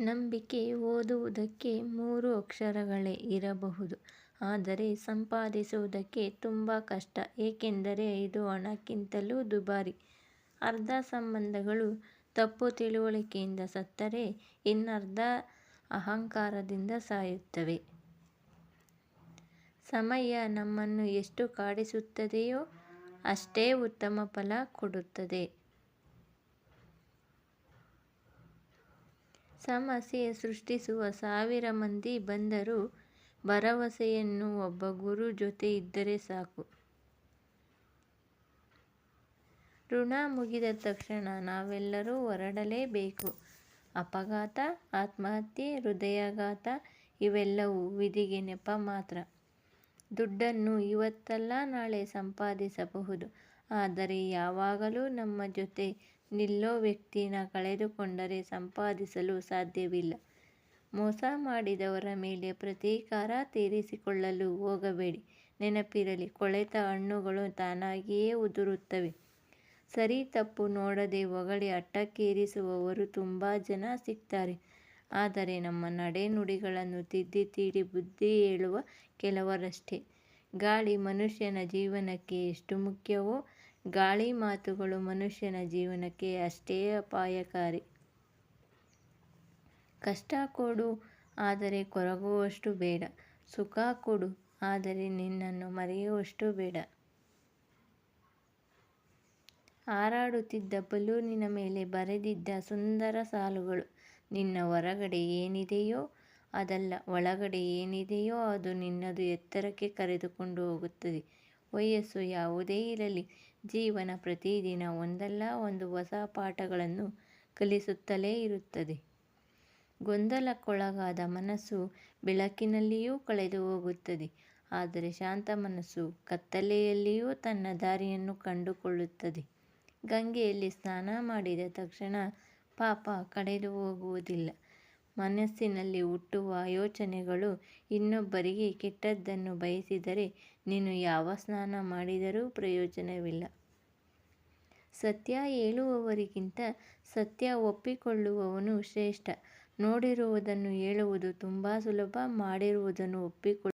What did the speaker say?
ನಂಬಿಕೆ ಓದುವುದಕ್ಕೆ ಮೂರು ಅಕ್ಷರಗಳೇ ಇರಬಹುದು. ಆದರೆ ಸಂಪಾದಿಸುವುದಕ್ಕೆ ತುಂಬ ಕಷ್ಟ. ಏಕೆಂದರೆ ಇದು ಹಣಕ್ಕಿಂತಲೂ ದುಬಾರಿ. ಅರ್ಧ ಸಂಬಂಧಗಳು ತಪ್ಪು ತಿಳುವಳಿಕೆಯಿಂದ ಸತ್ತರೆ, ಇನ್ನರ್ಧ ಅಹಂಕಾರದಿಂದ ಸಾಯುತ್ತವೆ. ಸಮಯ ನಮ್ಮನ್ನು ಎಷ್ಟು ಕಾಡಿಸುತ್ತದೆಯೋ ಅಷ್ಟೇ ಉತ್ತಮ ಫಲ ಕೊಡುತ್ತದೆ. ಸಮಸ್ಯೆ ಸೃಷ್ಟಿಸುವ ಸಾವಿರ ಮಂದಿ ಬಂದರೂ ಭರವಸೆಯನ್ನು ಒಬ್ಬ ಗುರು ಜೊತೆ ಇದ್ದರೆ ಸಾಕು. ಋಣ ಮುಗಿದ ತಕ್ಷಣ ನಾವೆಲ್ಲರೂ ಹೊರಡಲೇಬೇಕು. ಅಪಘಾತ, ಆತ್ಮಹತ್ಯೆ, ಹೃದಯಾಘಾತ ಇವೆಲ್ಲವೂ ವಿಧಿಗೆ ನೆಪ ಮಾತ್ರ. ದುಡ್ಡನ್ನು ಇವತ್ತಲ್ಲ ನಾಳೆ ಸಂಪಾದಿಸಬಹುದು. ಆದರೆ ಯಾವಾಗಲೂ ನಮ್ಮ ಜೊತೆ ನಿಲ್ಲೋ ವ್ಯಕ್ತಿನ ಕಳೆದುಕೊಂಡರೆ ಸಂಪಾದಿಸಲು ಸಾಧ್ಯವಿಲ್ಲ. ಮೋಸ ಮಾಡಿದವರ ಮೇಲೆ ಪ್ರತೀಕಾರ ತೀರಿಸಿಕೊಳ್ಳಲು ಹೋಗಬೇಡಿ. ನೆನಪಿರಲಿ, ಕೊಳೆತ ಹಣ್ಣುಗಳು ತಾನಾಗಿಯೇ ಉದುರುತ್ತವೆ. ಸರಿ ತಪ್ಪು ನೋಡದೆ ಹೊಗಳಿ ಅಟ್ಟಕ್ಕೇರಿಸುವವರು ತುಂಬ ಜನ ಸಿಗ್ತಾರೆ. ಆದರೆ ನಮ್ಮ ನಡೆನುಡಿಗಳನ್ನು ತಿದ್ದಿ ತೀಡಿ ಬುದ್ಧಿ ಹೇಳುವ ಕೆಲವರಷ್ಟೇ. ಗಾಳಿ ಮನುಷ್ಯನ ಜೀವನಕ್ಕೆ ಎಷ್ಟು ಮುಖ್ಯವೋ ಗಾಳಿ ಮಾತುಗಳು ಮನುಷ್ಯನ ಜೀವನಕ್ಕೆ ಅಷ್ಟೇ ಅಪಾಯಕಾರಿ. ಕಷ್ಟ ಕೊಡು, ಆದರೆ ಕೊರಗುವಷ್ಟು ಬೇಡ. ಸುಖ ಕೊಡು, ಆದರೆ ನಿನ್ನನ್ನು ಮರೆಯುವಷ್ಟು ಬೇಡ. ಹಾರಾಡುತ್ತಿದ್ದ ಬಲೂನಿನ ಮೇಲೆ ಬರೆದಿದ್ದ ಸುಂದರ ಸಾಲುಗಳು. ನಿನ್ನ ಹೊರಗಡೆ ಏನಿದೆಯೋ ಅದಲ್ಲ, ಒಳಗಡೆ ಏನಿದೆಯೋ ಅದು ನಿನ್ನದು ಎತ್ತರಕ್ಕೆ ಕರೆದುಕೊಂಡು ಹೋಗುತ್ತದೆ. ವಯಸ್ಸು ಯಾವುದೇ ಇರಲಿ, ಜೀವನ ಪ್ರತಿದಿನ ಒಂದಲ್ಲ ಒಂದು ಹೊಸ ಪಾಠಗಳನ್ನು ಕಲಿಸುತ್ತಲೇ ಇರುತ್ತದೆ. ಗೊಂದಲಕ್ಕೊಳಗಾದ ಮನಸ್ಸು ಬೆಳಕಿನಲ್ಲಿಯೂ ಕಳೆದು ಹೋಗುತ್ತದೆ ಆದರೆ ಶಾಂತ ಮನಸ್ಸು ಕತ್ತಲೆಯಲ್ಲಿಯೂ ತನ್ನ ದಾರಿಯನ್ನು ಕಂಡುಕೊಳ್ಳುತ್ತದೆ. ಗಂಗೆಯಲ್ಲಿ ಸ್ನಾನ ಮಾಡಿದ ತಕ್ಷಣ ಪಾಪ ಕಳೆದುಹೋಗುವುದಿಲ್ಲ. ಮನಸ್ಸಿನಲ್ಲಿ ಹುಟ್ಟುವ ಯೋಚನೆಗಳು ಇನ್ನೊಬ್ಬರಿಗೆ ಕೆಟ್ಟದ್ದನ್ನು ಬಯಸಿದರೆ ನೀನು ಯಾವ ಸ್ನಾನ ಮಾಡಿದರೂ ಪ್ರಯೋಜನವಿಲ್ಲ. ಸತ್ಯ ಹೇಳುವವರಿಗಿಂತ ಸತ್ಯ ಒಪ್ಪಿಕೊಳ್ಳುವವನು ಶ್ರೇಷ್ಠ. ನೋಡಿರುವುದನ್ನು ಹೇಳುವುದು ತುಂಬ ಸುಲಭ, ಮಾಡಿರುವುದನ್ನು ಒಪ್ಪಿಕೊಳ್ಳುವುದು